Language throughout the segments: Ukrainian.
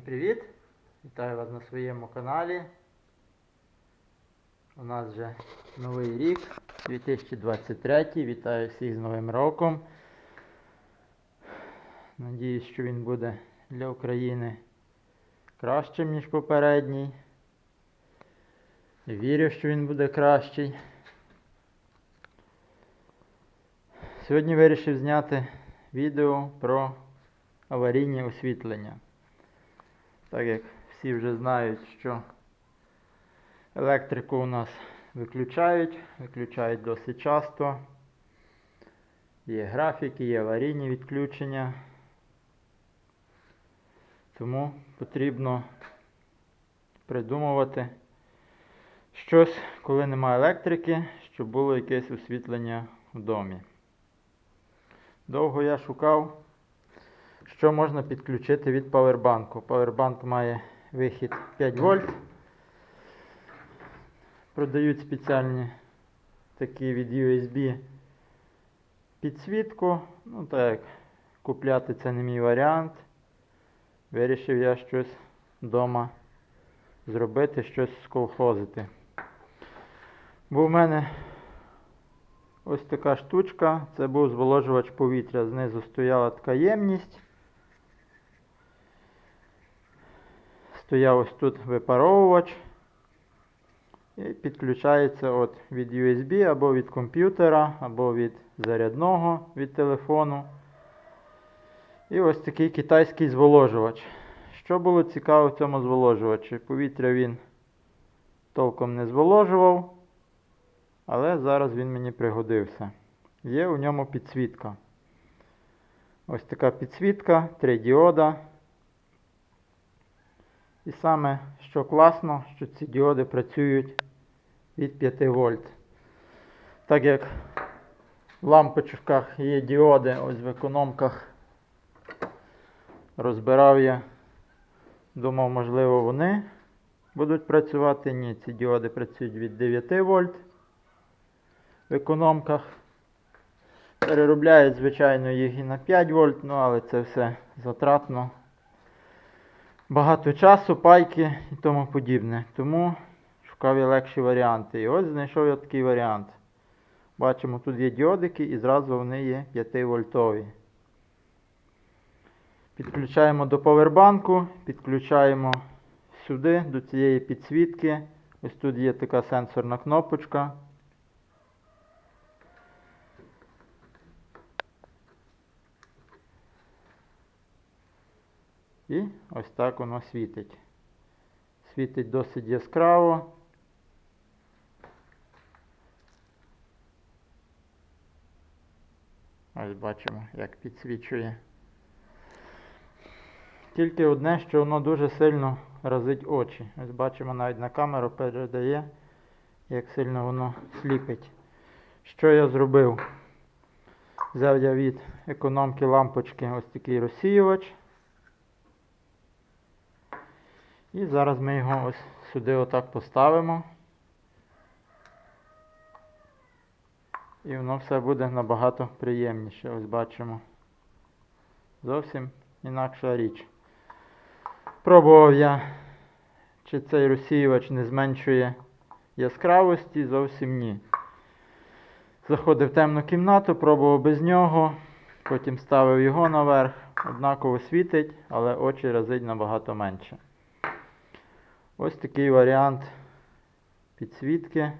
Всім привіт! Вітаю вас на своєму каналі. У нас вже новий рік 2023. Вітаю всіх з Новим роком. Надіюсь, що він буде для України кращим, ніж попередній. Вірю, що він буде кращий. Сьогодні вирішив зняти відео про аварійне освітлення. Так як всі вже знають, що електрику у нас виключають, виключають досить часто. Є графіки, є аварійні відключення. Тому потрібно придумувати щось, коли немає електрики, щоб було якесь освітлення в домі. Довго я шукав що можна підключити від павербанку. Павербанк має вихід 5 вольт. Продають спеціальні такі від USB підсвітку. Ну так, купляти це не мій варіант. Вирішив я щось вдома зробити, щось сколхозити. Бо в мене ось така штучка, це був зволожувач повітря. Знизу стояла така ємність. Стояв ось тут випаровувач. І підключається от від USB або від комп'ютера, або від зарядного від телефону. І ось такий китайський зволожувач. Що було цікаво в цьому зволожувачі? Повітря він толком не зволожував, але зараз він мені пригодився. Є у ньому підсвітка. Ось така підсвітка, три діода. І саме, що класно, що ці діоди працюють від 5 вольт. Так як в лампочках є діоди, ось в економках розбирав я, думав, можливо, вони будуть працювати. Ні, ці діоди працюють від 9 вольт в економках. Переробляють, звичайно, їх і на 5 вольт, ну але це все затратно багато часу, пайки і тому подібне. Тому шукав я легші варіанти. І ось знайшов я такий варіант. Бачимо, тут є діодики і зразу вони є 5 вольтові. Підключаємо до повербанку, підключаємо сюди, до цієї підсвітки. Ось тут є така сенсорна кнопочка. І ось так воно світить. Світить досить яскраво. Ось бачимо, як підсвічує. Тільки одне, що воно дуже сильно разить очі. Ось бачимо навіть на камеру передає, як сильно воно сліпить. Що я зробив? Взяв я від економки лампочки ось такий розсіювач. І зараз ми його ось сюди отак поставимо. І воно все буде набагато приємніше. Ось бачимо. Зовсім інакша річ. Пробував я, чи цей розсіювач не зменшує яскравості, зовсім ні. Заходив в темну кімнату, пробував без нього, потім ставив його наверх, однаково світить, але очі разить набагато менше. Ось такий варіант підсвітки,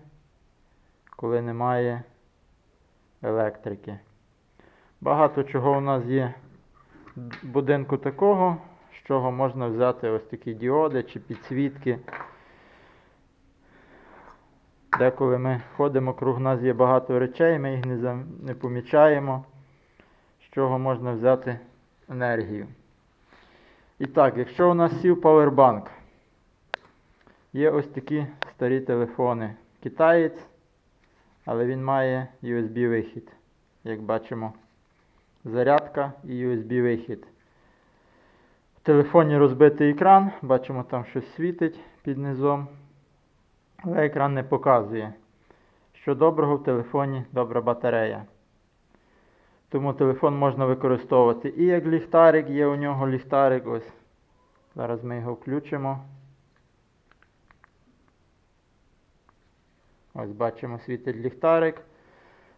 коли немає електрики. Багато чого у нас є будинку такого, з чого можна взяти ось такі діоди чи підсвітки. Деколи ми ходимо, круг нас є багато речей, ми їх не, не помічаємо, з чого можна взяти енергію. І так, якщо у нас сів павербанк, Є ось такі старі телефони. Китаєць, але він має USB-вихід. Як бачимо, зарядка і USB-вихід. В телефоні розбитий екран, бачимо, там щось світить під низом. Але екран не показує. Що доброго в телефоні добра батарея. Тому телефон можна використовувати і як ліхтарик, є у нього ліхтарик ось Зараз ми його включимо. Ось бачимо світить ліхтарик.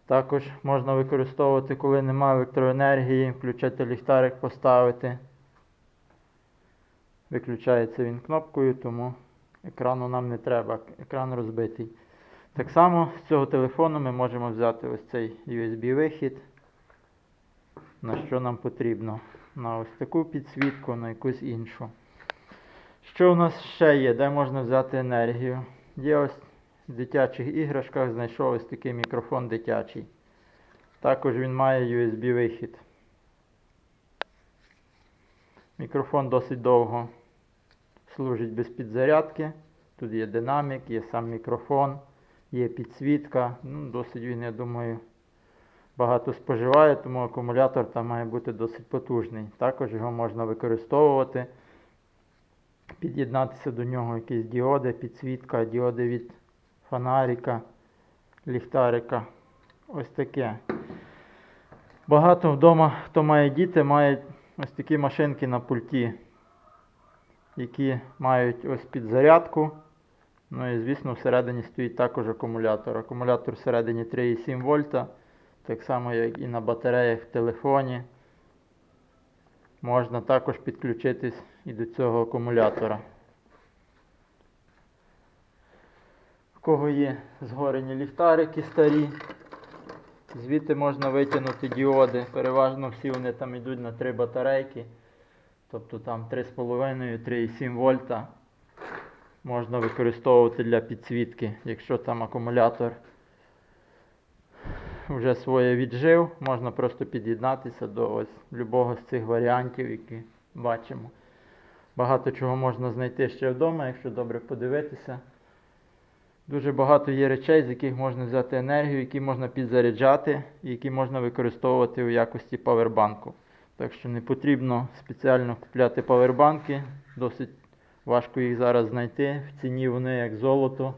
Також можна використовувати, коли немає електроенергії, включати ліхтарик, поставити. Виключається він кнопкою, тому екрану нам не треба, екран розбитий. Так само з цього телефону ми можемо взяти ось цей USB-вихід, на що нам потрібно. На ось таку підсвітку, на якусь іншу. Що у нас ще є? Де можна взяти енергію? Є ось дитячих іграшках знайшов ось такий мікрофон дитячий. Також він має USB-вихід. Мікрофон досить довго служить без підзарядки. Тут є динамік, є сам мікрофон, є підсвітка. Ну, досить він, я думаю, багато споживає, тому акумулятор там має бути досить потужний. Також його можна використовувати, під'єднатися до нього якісь діоди, підсвітка, діоди від фонарика, ліхтарика. Ось таке. Багато вдома, хто має діти, мають ось такі машинки на пульті, які мають ось підзарядку. Ну і звісно всередині стоїть також акумулятор. Акумулятор всередині 3,7 вольта, так само як і на батареях в телефоні. Можна також підключитись і до цього акумулятора. Кого є згорені ліхтарики старі, звідти можна витягнути діоди. Переважно всі вони там йдуть на 3 батарейки. Тобто там 3,5-3,7 вольта можна використовувати для підсвітки. Якщо там акумулятор вже своє віджив, можна просто під'єднатися до ось любого з цих варіантів, які бачимо. Багато чого можна знайти ще вдома, якщо добре подивитися. Дуже багато є речей, з яких можна взяти енергію, які можна підзаряджати, і які можна використовувати у якості павербанку. Так що не потрібно спеціально купляти павербанки. Досить важко їх зараз знайти. В ціні вони як золото.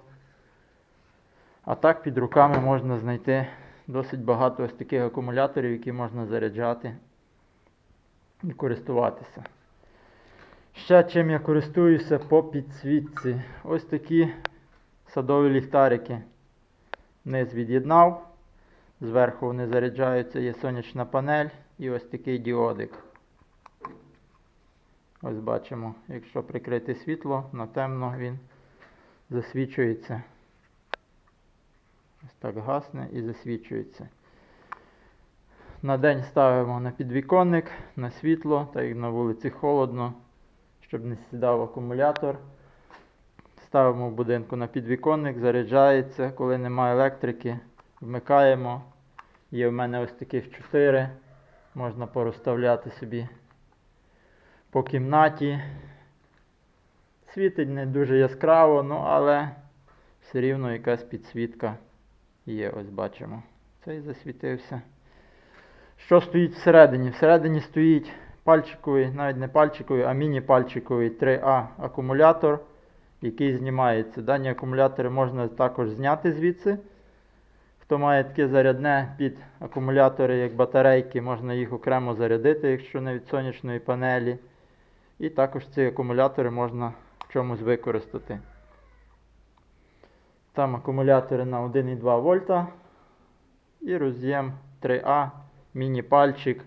А так під руками можна знайти досить багато ось таких акумуляторів, які можна заряджати і користуватися. Ще чим я користуюся по підсвітці. Ось такі садові ліхтарики. Низ від'єднав. Зверху вони заряджаються, є сонячна панель і ось такий діодик. Ось бачимо, якщо прикрити світло, на темно він засвічується. Ось так гасне і засвічується. На день ставимо на підвіконник, на світло, так як на вулиці холодно, щоб не сідав акумулятор. Ставимо в будинку на підвіконник, заряджається, коли немає електрики, вмикаємо. Є в мене ось таких 4. Можна порозставляти собі по кімнаті. Світить не дуже яскраво, ну але все рівно якась підсвітка є, ось бачимо. Цей засвітився. Що стоїть всередині? Всередині стоїть пальчиковий, навіть не пальчиковий, а міні-пальчиковий 3А акумулятор, який знімається. Дані акумулятори можна також зняти звідси. Хто має таке зарядне під акумулятори, як батарейки, можна їх окремо зарядити, якщо не від сонячної панелі. І також ці акумулятори можна в чомусь використати. Там акумулятори на 1,2 вольта і роз'єм 3А, міні-пальчик.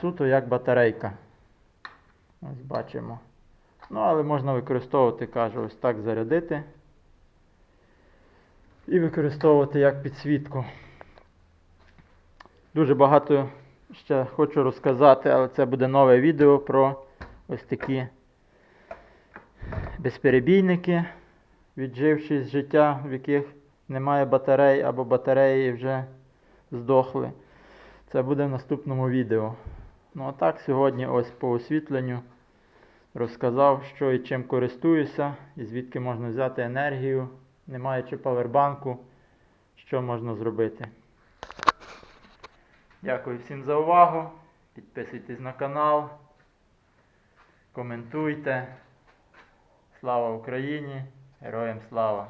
Суто як батарейка. Ось бачимо. Ну, але можна використовувати, кажу, ось так зарядити. І використовувати як підсвітку. Дуже багато ще хочу розказати, але це буде нове відео про ось такі безперебійники, відживши з життя, в яких немає батарей або батареї вже здохли. Це буде в наступному відео. Ну а так, сьогодні ось по освітленню розказав, що і чим користуюся, і звідки можна взяти енергію, не маючи павербанку, що можна зробити. Дякую всім за увагу. Підписуйтесь на канал, коментуйте. Слава Україні! Героям слава!